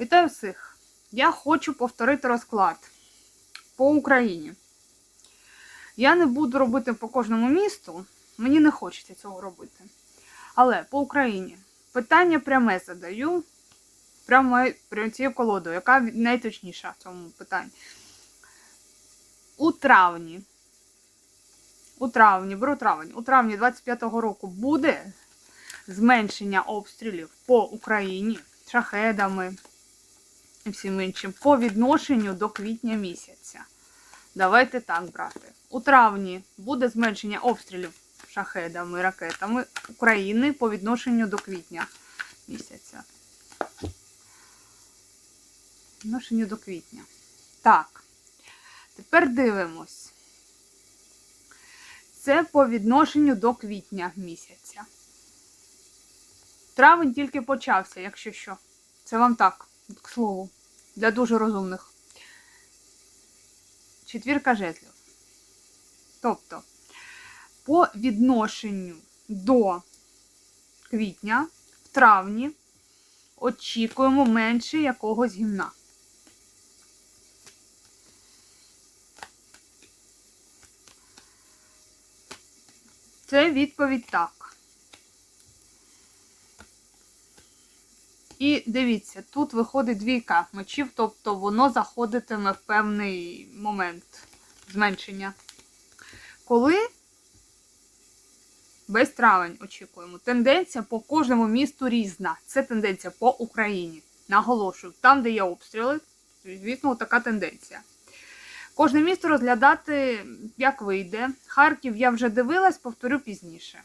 Вітаю всіх! Я хочу повторити розклад по Україні. Я не буду робити по кожному місту, мені не хочеться цього робити. Але по Україні питання пряме задаю, прямо цією колодою, яка найточніша в цьому питанні. У травні, у травні, беру травень, у травні 25-го року буде зменшення обстрілів по Україні шахедами і всім іншим по відношенню до квітня місяця. Давайте так брати. У травні буде зменшення обстрілів шахедами, ракетами України по відношенню до квітня місяця. Відношенню до квітня. Так. Тепер дивимось. Це по відношенню до квітня місяця. Травень тільки почався, якщо що. Це вам так, к слову, для дуже розумних. Четвірка жезлів. Тобто, по відношенню до квітня, в травні, очікуємо менше якогось гімна. Це відповідь так. І дивіться, тут виходить двійка мечів, тобто воно заходитиме в певний момент зменшення. Коли весь травень очікуємо. Тенденція по кожному місту різна. Це тенденція по Україні. Наголошую, там, де є обстріли, звісно, така тенденція. Кожне місто розглядати, як вийде. Харків я вже дивилась, повторю пізніше.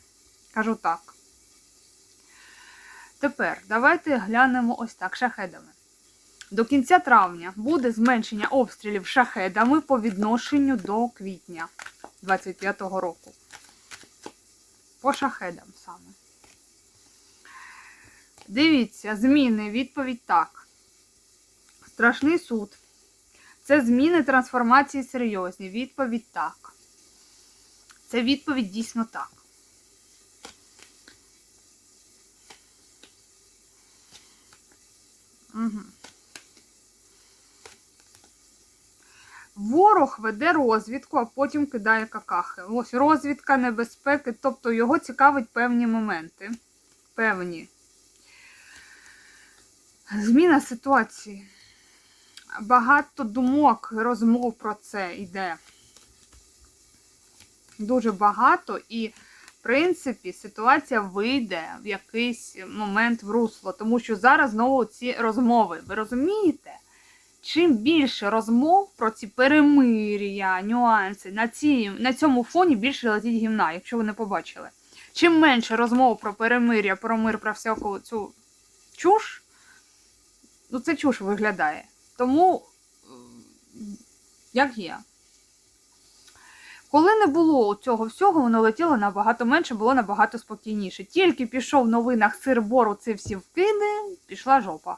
Кажу так. Тепер давайте глянемо ось так шахедами. До кінця травня буде зменшення обстрілів шахедами по відношенню до квітня 25-го року. По шахедам саме. Дивіться, зміни, відповідь так. Страшний суд. Це зміни трансформації серйозні. Відповідь так. Це відповідь дійсно так. Ворог веде розвідку, а потім кидає какахи. Ось розвідка небезпеки, тобто його цікавить певні моменти. Певні. Зміна ситуації. Багато думок, розмов про це йде. Дуже багато і в принципі, ситуація вийде в якийсь момент в русло, тому що зараз знову ці розмови. Ви розумієте? Чим більше розмов про ці перемир'я, нюанси, на ці, на цьому фоні більше летить гімна, якщо ви не побачили. Чим менше розмов про перемир'я, про мир, про всяку цю чуш, ну це чуш виглядає. Тому, як є. Коли не було цього всього, воно летіло набагато менше, було набагато спокійніше. Тільки пішов в новинах сир бору, ці всі вкиди, пішла жопа.